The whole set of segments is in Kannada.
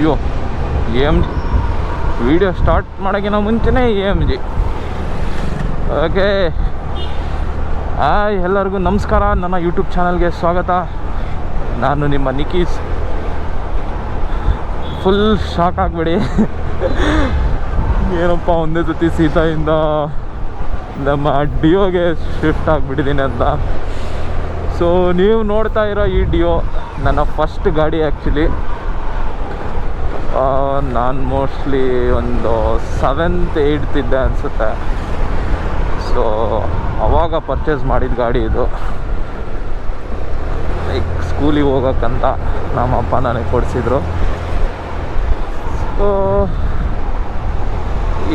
ಅಯ್ಯೋ A M G. Video start ಮಾಡೋಕ್ಕಿಂತ ಮುಂಚೆನೇ ಎ ಎಂ ಜಿ. ಓಕೆ ಎಲ್ಲರಿಗೂ ನಮಸ್ಕಾರ. ನನ್ನ ಯೂಟ್ಯೂಬ್ ಚಾನಲ್ಗೆ ಸ್ವಾಗತ. ನಾನು ನಿಮ್ಮ ನಿಕೀಸ್ ಫುಲ್ ಶಾಕ್ ಆಗಬೇಡಿ. ಏನಪ್ಪ, ಒಂದೇ ಸತಿ ಸೀತಾಯಿಂದ ನಮ್ಮ ಡಿಯೋಗೆ ಶಿಫ್ಟ್ ಆಗಿಬಿಟ್ಟಿದ್ದೀನಿ ಅಂತ. ಸೊ ನೀವು ನೋಡ್ತಾ ಇರೋ ಈ ಡಿಯೋ ನನ್ನ ಫಸ್ಟ್ ಗಾಡಿ ಆ್ಯಕ್ಚುಲಿ ನಾನು ಮೋಸ್ಟ್ಲಿ ಒಂದು ಸೆವೆಂತ್ ಏಯ್ಟ್ತ್ ಇದ್ದೆ ಅನಿಸುತ್ತೆ. ಸೊ ಅವಾಗ ಪರ್ಚೇಸ್ ಮಾಡಿದ ಗಾಡಿ ಇದು. ಲೈಕ್ ಸ್ಕೂಲಿಗೆ ಹೋಗೋಕ್ಕಂತ ನಮ್ಮ ಅಪ್ಪ ನನಗೆ ಕೊಡಿಸಿದ್ರು. ಸೊ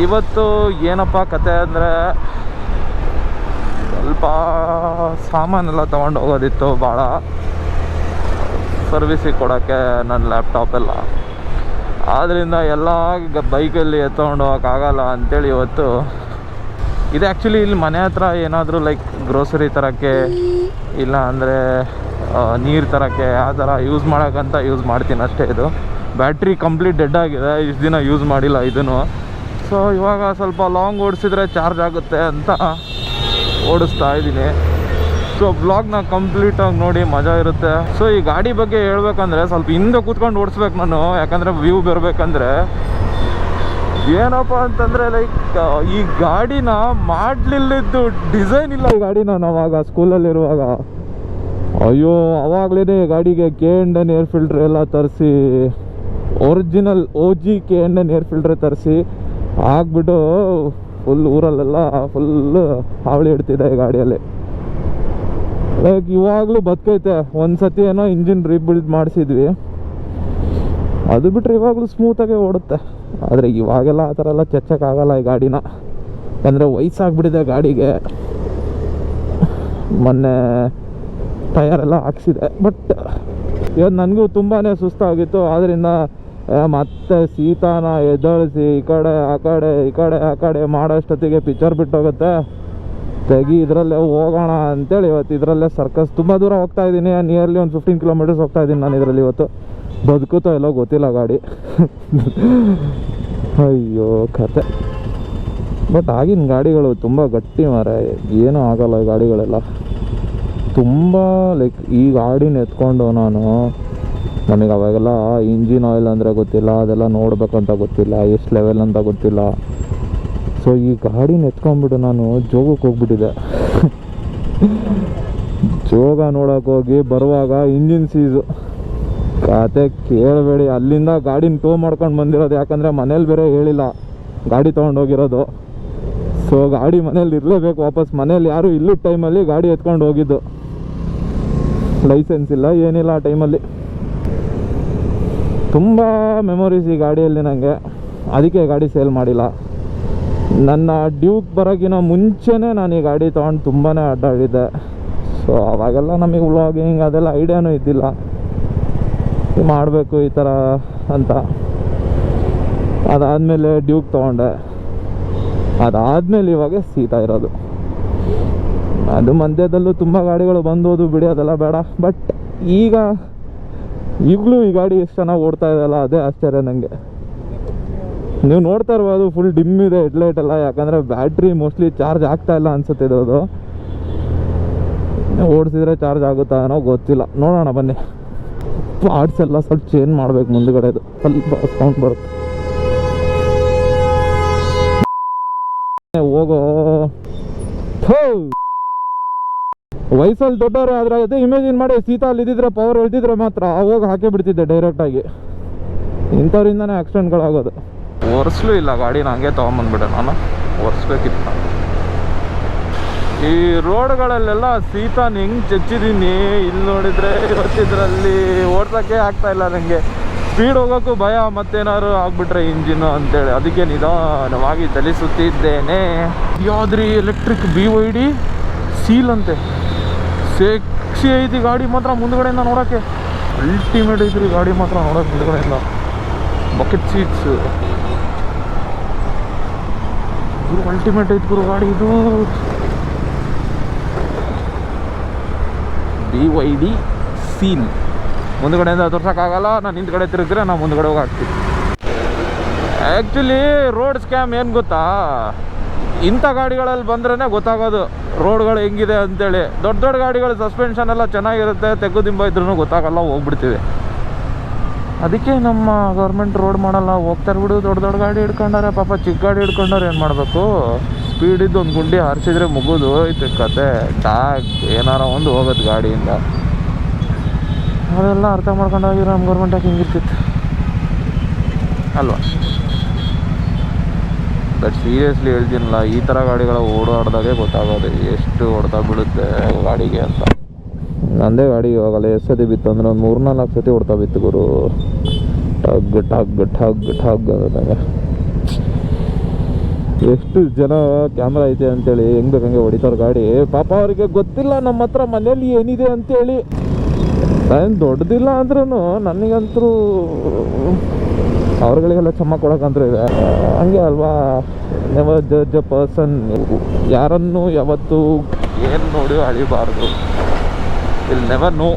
ಇವತ್ತು ಏನಪ್ಪ ಕತೆ ಅಂದರೆ, ಸ್ವಲ್ಪ ಸಾಮಾನೆಲ್ಲ ತೊಗೊಂಡು ಹೋಗೋದಿತ್ತು ಭಾಳ. ಸರ್ವಿಸಿಗೆ ಕೊಡೋಕ್ಕೆ ನನ್ನ ಲ್ಯಾಪ್ಟಾಪ್ ಎಲ್ಲ. ಆದ್ದರಿಂದ ಎಲ್ಲ ಬೈಕಲ್ಲಿ ಎತ್ಕೊಂಡು ಹೋಗೋಕ್ಕಾಗಲ್ಲ ಅಂಥೇಳಿ ಇವತ್ತು. ಇದು ಆ್ಯಕ್ಚುಲಿ ಇಲ್ಲಿ ಮನೆ ಹತ್ರ ಏನಾದರೂ ಲೈಕ್ ಗ್ರೋಸರಿ ತರೋಕ್ಕೆ ಇಲ್ಲ ಅಂದರೆ ನೀರು ತರೋಕ್ಕೆ ಆ ಥರ ಯೂಸ್ ಮಾಡೋಕ್ಕಂತ ಯೂಸ್ ಮಾಡ್ತೀನಿ ಅಷ್ಟೇ ಇದು. ಬ್ಯಾಟ್ರಿ ಕಂಪ್ಲೀಟ್ ಡೆಡ್ ಆಗಿದೆ, ಇಷ್ಟು ದಿನ ಯೂಸ್ ಮಾಡಿಲ್ಲ ಇದನ್ನು. ಸೊ ಇವಾಗ ಸ್ವಲ್ಪ ಲಾಂಗ್ ಓಡಿಸಿದ್ರೆ ಚಾರ್ಜ್ ಆಗುತ್ತೆ ಅಂತ ಓಡಿಸ್ತಾ ಇದ್ದೀನಿ. ಸೊ ಕಂಪ್ಲೀಟ್ ಕಂಪ್ಲೀಟಾಗಿ ನೋಡಿ ಮಜಾ ಇರುತ್ತೆ. ಸೊ ಈ ಗಾಡಿ ಬಗ್ಗೆ ಹೇಳ್ಬೇಕಂದ್ರೆ ಸ್ವಲ್ಪ ಹಿಂದೆ ಕೂತ್ಕೊಂಡು ಓಡಿಸ್ಬೇಕು ನಾನು. ಯಾಕಂದರೆ ವ್ಯೂ ಬರಬೇಕಂದ್ರೆ. ಏನಪ್ಪ ಅಂತಂದರೆ ಲೈಕ್ ಈ ಗಾಡಿನ ಮಾಡಲಿಲ್ಲದ್ದು ಡಿಸೈನ್ ಇಲ್ಲ. ಈ ಗಾಡಿನ ನಾವಾಗ ಸ್ಕೂಲಲ್ಲಿರುವಾಗ ಅಯ್ಯೋ ಅವಾಗಲೇ ಗಾಡಿಗೆ ಕೆ ಎಂಡ್ ಏರ್ ಫಿಲ್ಟ್ರ್ ಎಲ್ಲ ತರಿಸಿ original O G K and air filter ತರಿಸಿ ಹಾಕ್ಬಿಟ್ಟು ಫುಲ್ ಊರಲ್ಲೆಲ್ಲ ಫುಲ್ ಹಾವಳಿ ಇಡ್ತಿದೆ ಈ ಗಾಡಿಯಲ್ಲಿ. ಲೈಕ್ ಇವಾಗಲೂ ಬದುಕೈತೆ. ಒಂದು ಸತಿ ಏನೋ ಇಂಜಿನ್ ರೀಬಿಲ್ಡ್ ಮಾಡಿಸಿದ್ವಿ. ಅದು ಬಿಟ್ಟರೆ ಇವಾಗಲೂ ಸ್ಮೂತಾಗೆ ಓಡುತ್ತೆ. ಆದರೆ ಇವಾಗೆಲ್ಲ ಆ ಥರ ಎಲ್ಲ ಚಚ್ಚಕ್ಕಾಗಲ್ಲ ಈ ಗಾಡಿನ. ಯಾಕಂದರೆ ವಯಸ್ಸಾಗ್ಬಿಟ್ಟಿದೆ ಗಾಡಿಗೆ. ಮೊನ್ನೆ ಟಯರೆಲ್ಲ ಹಾಕ್ಸಿದೆ. ಬಟ್ ಇವತ್ತು ನನಗೂ ತುಂಬಾ ಸುಸ್ತಾಗಿತ್ತು. ಆದ್ದರಿಂದ ಮತ್ತೆ ಸೀತಾನ ಎದ್ದಳಿಸಿ ಈ ಕಡೆ, ಆ ಕಡೆ, ಈ ಕಡೆ, ಆ ಕಡೆ ಮಾಡೋಷ್ಟೊತ್ತಿಗೆ ಪಿಚ್ಚರ್ ಬಿಟ್ಟೋಗುತ್ತೆ. ತೆಗಿ, ಇದರಲ್ಲೇ ಹೋಗೋಣ ಅಂತೇಳಿ ಇವತ್ತು ಇದರಲ್ಲೇ ಸರ್ಕಸ್ ತುಂಬ ದೂರ ಹೋಗ್ತಾ ಇದ್ದೀನಿ. ನಿಯರ್ಲಿ ಒಂದು ಫಿಫ್ಟೀನ್ ಕಿಲೋಮೀಟರ್ಸ್ ಹೋಗ್ತಾ ಇದ್ದೀನಿ ನಾನು ಇದರಲ್ಲಿ ಇವತ್ತು. ಬದುಕುತ್ತೋ ಎಲ್ಲೋ ಗೊತ್ತಿಲ್ಲ ಗಾಡಿ. ಅಯ್ಯೋ, ಕತೆ. ಬಟ್ ಆಗಿನ ಗಾಡಿಗಳು ತುಂಬ ಗಟ್ಟಿ ಮಾರ ಏನೂ ಆಗಲ್ಲ ಈ ಗಾಡಿಗಳೆಲ್ಲ. ತುಂಬ ಲೈಕ್ ಈ ಗಾಡಿನ ಎತ್ಕೊಂಡು ನಾನು, ನಮಗೆ ಅವಾಗೆಲ್ಲ ಇಂಜಿನ್ ಆಯಿಲ್ ಅಂದರೆ ಗೊತ್ತಿಲ್ಲ, ಅದೆಲ್ಲ ನೋಡ್ಬೇಕಂತ ಗೊತ್ತಿಲ್ಲ, ಎಷ್ಟು ಲೆವೆಲ್ ಅಂತ ಗೊತ್ತಿಲ್ಲ. ಸೊ ಈ ಗಾಡಿನ ಎತ್ಕೊಂಡ್ಬಿಟ್ಟು ನಾನು ಜೋಗಕ್ಕೆ ಹೋಗ್ಬಿಟ್ಟಿದ್ದೆ. ಜೋಗ ನೋಡೋಕೆ ಹೋಗಿ ಬರುವಾಗ ಇಂಜಿನ್ ಸೀಸು. ಕತೆ ಕೇಳಬೇಡಿ, ಅಲ್ಲಿಂದ ಗಾಡಿನ ಟೋ ಮಾಡ್ಕೊಂಡು ಬಂದಿರೋದು ಯಾಕಂದರೆ ಮನೇಲಿ ಬೇರೆ ಹೇಳಿಲ್ಲ. ಗಾಡಿ ತೊಗೊಂಡೋಗಿರೋದು ಸೊ ಗಾಡಿ ಮನೇಲಿ ಇರಲೇಬೇಕು, ವಾಪಸ್ ಮನೇಲಿ ಯಾರು ಇಲ್ಲದ ಟೈಮಲ್ಲಿ ಗಾಡಿ ಎತ್ಕೊಂಡು ಹೋಗಿದ್ದು. ಲೈಸೆನ್ಸ್ ಇಲ್ಲ, ಏನಿಲ್ಲ ಆ ಟೈಮಲ್ಲಿ. ತುಂಬ ಮೆಮೊರೀಸ್ ಈ ಗಾಡಿಯಲ್ಲಿ ನನಗೆ ಅದಕ್ಕೆ ಗಾಡಿ ಸೇಲ್ ಮಾಡಿಲ್ಲ. ನನ್ನ ಡ್ಯೂಕ್ ಬರೋಕ್ಕಿಂತ ಮುಂಚೆನೇ ನಾನು ಈ ಗಾಡಿ ತೊಗೊಂಡು ತುಂಬಾ ಅಡ್ಡಾಡಿದ್ದೆ. ಸೊ ಅವಾಗೆಲ್ಲ ನಮಗೆ ವ್ಲಾಗಿಂಗ್ ಅದೆಲ್ಲ ಐಡಿಯಾನೂ ಇದ್ದಿಲ್ಲ. ಮಾಡಬೇಕು ಈ ಥರ ಅಂತ. ಅದಾದಮೇಲೆ ಡ್ಯೂಕ್ ತೊಗೊಂಡೆ. ಅದಾದಮೇಲೆ ಇವಾಗ ಸೀತಾ ಇರೋದು. ಅದು ಮಧ್ಯದಲ್ಲೂ ತುಂಬ ಗಾಡಿಗಳು ಬಂದೋದು ಬಿಡಿ, ಅದೆಲ್ಲ ಬೇಡ. ಬಟ್ ಈಗ, ಈಗಲೂ ಈ ಗಾಡಿ ಎಷ್ಟು ಚೆನ್ನಾಗಿ ಓಡ್ತಾ ಇದೆಯಲ್ಲ, ಅದೇ ಆಶ್ಚರ್ಯ ನನಗೆ ನೀವು ನೋಡ್ತಾ ಇರ್ಬೋದು ಫುಲ್ ಡಿಮ್ ಇದೆ ಹೆಡ್ಲೈಟ್ ಎಲ್ಲ. ಯಾಕಂದರೆ ಬ್ಯಾಟ್ರಿ ಮೋಸ್ಟ್ಲಿ ಚಾರ್ಜ್ ಆಗ್ತಾ ಇಲ್ಲ ಅನ್ಸುತ್ತೆ ಇದು ಓಡಿಸಿದ್ರೆ ಚಾರ್ಜ್ ಆಗುತ್ತಾ ಅನ್ನೋ ಗೊತ್ತಿಲ್ಲ. ನೋಡೋಣ, ಬನ್ನಿ. ಪಾರ್ಟ್ಸ್ ಎಲ್ಲ ಸ್ವಲ್ಪ ಚೇಂಜ್ ಮಾಡ್ಬೇಕು ಮುಂದ್ಗಡೆದು ಸ್ವಲ್ಪ ಸೌಂಡ್ ಬರುತ್ತೆ. ಹೋಗೋ. ವಯಸ್ಸಲ್ಲಿ ದೊಡ್ಡವರು ಆದ್ರೆ ಅದೇ ಇಮೇಜಿನ್ ಮಾಡಿ ಸೀತಾ ಅಲ್ಲಿ ಇದ್ದಿದ್ರೆ ಪವರ್ ಎಳ್ದಿದ್ರೆ ಮಾತ್ರ ಅವಾಗ ಹಾಕಿ ಬಿಡ್ತಿದ್ದೆ ಡೈರೆಕ್ಟಾಗಿ ಇಂಥವ್ರಿಂದನೇ ಆಕ್ಸಿಡೆಂಟ್ಗಳಾಗೋದು ಒರೆಸ್ಲೂ ಇಲ್ಲ ಗಾಡಿನ ಹಂಗೆ ತೊಗೊಂಬಂದ್ಬಿಟ್ಟೆ ನಾನು. ಒರೆಸ್ಬೇಕಿತ್ತು. ಈ ರೋಡ್ಗಳಲ್ಲೆಲ್ಲ ಸೀತಾ ಹೆಂಗೆ ಚಚ್ಚಿದ್ದೀನಿ ಇಲ್ಲಿ ನೋಡಿದರೆ ಇವತ್ತಿದ್ರಲ್ಲಿ ಓಡ್ಸೋಕ್ಕೆ ಆಗ್ತಾ ಇಲ್ಲ ನನಗೆ ಸ್ಪೀಡ್ ಹೋಗೋಕ್ಕೂ ಭಯ, ಮತ್ತೇನಾದ್ರು ಆಗ್ಬಿಟ್ರೆ ಇಂಜಿನು ಅಂತೇಳಿ. ಅದಕ್ಕೆ ನಿಧಾನವಾಗಿ ಚಲಿಸುತ್ತಿದ್ದೇನೆ. ಯಾವ್ದ್ರಿ electric B Y D? Seal ಅಂತೆ. ಸೆಕ್ಸಿ ಐತಿ ಗಾಡಿ ಮಾತ್ರ ಮುಂದ್ಗಡೆಯಿಂದ ನೋಡೋಕ್ಕೆ ಅಲ್ಟಿಮೇಟ್ ಐತ್ರಿ ಗಾಡಿ ಮಾತ್ರ ನೋಡೋಕೆ ಮುಂದ್ಗಡೆಯಿಂದ. Bucket seats. ಗುರು ಅಲ್ಟಿಮೇಟ್ ಐತಿ ಗುರು ಗಾಡಿ ಇದು. ಡಿ ವೈ ಡಿ ಸೀನ್ ಮುಂದ್ಗಡೆಯಿಂದ ತೋರ್ಸೋಕ್ಕಾಗಲ್ಲ, ನಾನು ಹಿಂದ್ಗಡೆ ತಿರುಗಿದ್ರೆ ನಾವು ಮುಂದ್ಗಡೆ ಹೋಗಿ ಹಾಕ್ತೀವಿ ಆ್ಯಕ್ಚುಲಿ ರೋಡ್ ಸ್ಕ್ಯಾಮ್ ಏನು ಗೊತ್ತಾ? ಇಂಥ ಗಾಡಿಗಳಲ್ಲಿ ಬಂದ್ರೇ ಗೊತ್ತಾಗೋದು ರೋಡ್ಗಳು ಹೆಂಗಿದೆ ಅಂತೇಳಿ. ದೊಡ್ಡ ದೊಡ್ಡ ಗಾಡಿಗಳು ಸಸ್ಪೆನ್ಷನ್ ಎಲ್ಲ ಚೆನ್ನಾಗಿರುತ್ತೆ ತೆಗ್ಗುದಿಂಬ ಇದ್ರೂ ಗೊತ್ತಾಗಲ್ಲ, ಹೋಗ್ಬಿಡ್ತೀವಿ. ಅದಕ್ಕೆ ನಮ್ಮ ಗೌರ್ಮೆಂಟ್ ರೋಡ್ ಮಾಡಲ್ಲ ಹೋಗ್ತಾರೆ ಬಿಡು ದೊಡ್ಡ ದೊಡ್ಡ ಗಾಡಿ ಹಿಡ್ಕೊಂಡಾರೆ ಪಾಪ ಚಿಕ್ಕ ಗಾಡಿ ಹಿಡ್ಕೊಂಡಾರೆ ಏನು ಮಾಡಬೇಕು? ಸ್ಪೀಡ್ ಇದ್ದು ಒಂದು ಗುಂಡಿ ಹಾರಿಸಿದ್ರೆ ಮುಗಿದು ಹೋಯ್ತು ಕತೆ. ಟ್ಯಾಗ್, ಏನಾರ ಒಂದು ಹೋಗುತ್ತೆ ಗಾಡಿಯಿಂದ. ಅದೆಲ್ಲ ಅರ್ಥ ಮಾಡ್ಕೊಂಡು ಹೋಗಿರೋ ನಮ್ಮ ಗೌರ್ಮೆಂಟ್ ಯಾಕೆ ಹಿಂಗಿರ್ತಿತ್ತು? ಅಲ್ವಾ? ಬಟ್ ಸೀರಿಯಸ್ಲಿ ಹೇಳ್ತೀನಲ್ಲ, ಈ ಥರ ಗಾಡಿಗಳ ಓಡಾಡ್ದಾಗೆ ಗೊತ್ತಾಗೋದು, ಎಷ್ಟು ಹೊಡೆತ ಬೀಳುತ್ತೆ ಗಾಡಿಗೆ ಅಂತ. ನಂದೇ ಗಾಡಿ ಇವಾಗಲ್ಲ ಎಷ್ಟು ಸತಿ ಬಿತ್ತು ಅಂದ್ರೆ ಒಂದು ಮೂರು ನಾಲ್ಕು ಸತಿ ಹೊಡ್ತಾ ಬಿತ್ತು ಗುರು. ಟಗ್ ಟಗ್ ಟಗ್ ಟಗ್ ಅನ್ನೋದಂಗೆ ಎಷ್ಟು ಜನ ಕ್ಯಾಮ್ರಾ ಐತೆ ಅಂತೇಳಿ, ಹೆಂಗ್ ಬೇಕಂಗೆ ಹೊಡಿತಾರೆ ಗಾಡಿ. ಪಾಪ ಅವರಿಗೆ ಗೊತ್ತಿಲ್ಲ ನಮ್ಮ ಹತ್ರ ಮನೇಲಿ ಏನಿದೆ ಅಂತೇಳಿ. ನಾನು ದೊಡ್ಡದಿಲ್ಲ ಅಂದ್ರೂ ನನಗಂತರೂ ಅವ್ರಗಳಿಗೆಲ್ಲ ಚಮ್ಮ ಕೊಡೋಕಂತೂ ಇದೆ. ಹಂಗೆ ಅಲ್ವಾ? ನೆವರ್ ಜಡ್ಜ್ ಅ ಪರ್ಸನ್ ಯಾರನ್ನು ಯಾವತ್ತೂ ಏನು ನೋಡಿ ಅಳಿಬಾರ್ದು. ಇಲ್ಲಿ ನೆವರ್ ನೋ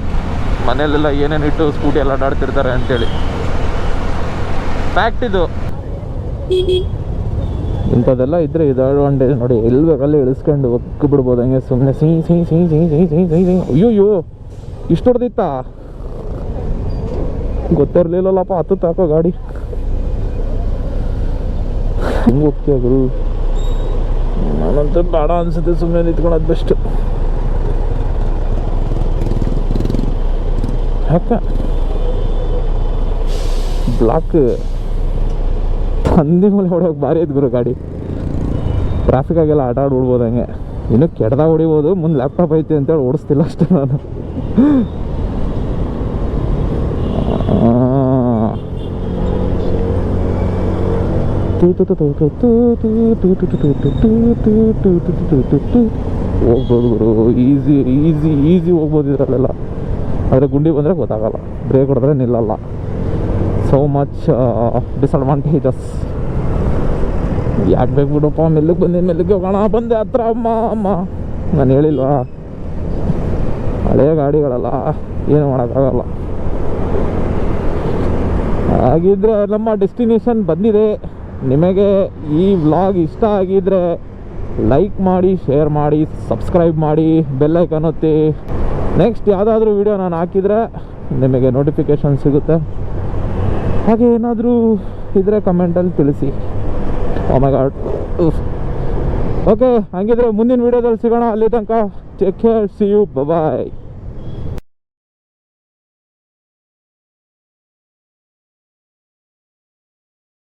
ಮನೆಯಲ್ಲೆಲ್ಲ ಏನೇನು ಇಟ್ಟು ಸ್ಕೂಟಿ ಎಲ್ಲ ಅಡ್ಡಾಡ್ತಿರ್ತಾರೆ ಅಂತೇಳಿ. ಫ್ಯಾಕ್ಟ್ ಇದು. ಇಂಥದ್ದೆಲ್ಲ ಇದ್ರೆ ಇದು ಅಡ್ವಾಂಟೇಜ್ ನೋಡಿ ಎಲ್ಲಿ ಬೇಕಲ್ಲಿ ಇಳಿಸ್ಕೊಂಡು ಒಕ್ಕಿ ಬಿಡ್ಬೋದು ಹಂಗೆ ಸುಮ್ಮನೆ ಸಿಹಿ ಸಿಹಿ ಸಿಹಿ ಸಿಹಿ ಸಿಹಿ ಸಿಹಿ ಸಿಹಿ ಸಿಹಿ ಅಯ್ಯೋಯ್ಯೋ ಇಷ್ಟು ಹೊಡೆದಿತ್ತಾ ಗೊತ್ತಿರಲಿಲ್ಲಲ್ಲಪ್ಪ ಹತ್ತು ತಾಕೋ ಗಾಡಿ. ಹೆಂಗೆ ಹೋಗ್ತೀಯ ಗುರು? ನಾನಂತೂ ಬೇಡ ಅನ್ಸುತ್ತೆ ಸುಮ್ಮನೆ ನಿಂತ್ಕೊಳೋದು ಬೆಸ್ಟ್ ಯಾಕ ಬ್ಲಾಕ್ ಹಂದಿ ಮೇಲೆ ಹೊಡೋಕೆ ಭಾರಿ ಐತೆ ಗುರು ಗಾಡಿ ಟ್ರಾಫಿಕಾಗೆಲ್ಲ ಆಟ ಆಡಿ ಓಡ್ಬೋದು ಹಂಗೆ ಇನ್ನು ಕೆಡ್ದಾಗ ಹೊಡಿಬೋದು ಮುಂದೆ ಲ್ಯಾಪ್ಟಾಪ್ ಐತೆ ಅಂತೇಳಿ ಓಡಿಸ್ತಿಲ್ಲ ಅಷ್ಟೇ ನಾನು. ಹೋಗ್ಬೋದು ಗುರು ಈಸಿ ಈಸಿ ಈಸಿ ಹೋಗ್ಬೋದು ಇದರಲ್ಲೆಲ್ಲ ಆದರೆ ಗುಂಡಿ ಬಂದರೆ ಗೊತ್ತಾಗಲ್ಲ. ಬ್ರೇಕ್ ಹೊಡೆದ್ರೆ ನಿಲ್ಲಲ್ಲ. ಸೋ ಮಚ್ ಡಿಸ್ಅಡ್ವಾಂಟೇಜಸ್ ಯಾಕೆ ಬೇಕು ಬಿಡಪ್ಪ? ಮೆಲ್ಲಗೆ ಬಂದೆ, ಮೆಲ್ಲಗೆ ಹೋಗೋಣ. ಬಂದೆ ಹತ್ರ, ಅಮ್ಮ ಅಮ್ಮ. ನಾನು ಹೇಳಿಲ್ವಾ? ಹಳೆಯ ಗಾಡಿಗಳಲ್ಲ, ಏನು ಮಾಡೋಕ್ಕಾಗಲ್ಲ. ಹಾಗಿದ್ರೆ ನಮ್ಮ ಡೆಸ್ಟಿನೇಷನ್ ಬಂದಿದೆ. ನಿಮಗೆ ಈ ವ್ಲಾಗ್ ಇಷ್ಟ ಆಗಿದ್ರೆ ಲೈಕ್ ಮಾಡಿ, ಶೇರ್ ಮಾಡಿ, ಸಬ್ಸ್ಕ್ರೈಬ್ ಮಾಡಿ ಬೆಲ್ಲೈಕನ್ ಒತ್ತಿ. ನೆಕ್ಸ್ಟ್ ಯಾವುದಾದ್ರೂ ವಿಡಿಯೋ ನಾನು ಹಾಕಿದರೆ ನಿಮಗೆ ನೋಟಿಫಿಕೇಷನ್ ಸಿಗುತ್ತೆ. ಹಾಗೆ ಏನಾದರೂ ಇದ್ದರೆ ಕಮೆಂಟಲ್ಲಿ ತಿಳಿಸಿ. ಗಾಡ್ ಓಕೆ ಹಾಗಿದ್ರೆ ಮುಂದಿನ ವೀಡಿಯೋದಲ್ಲಿ ಸಿಗೋಣ. ಅಲ್ಲಿ ತನಕ take care see you bye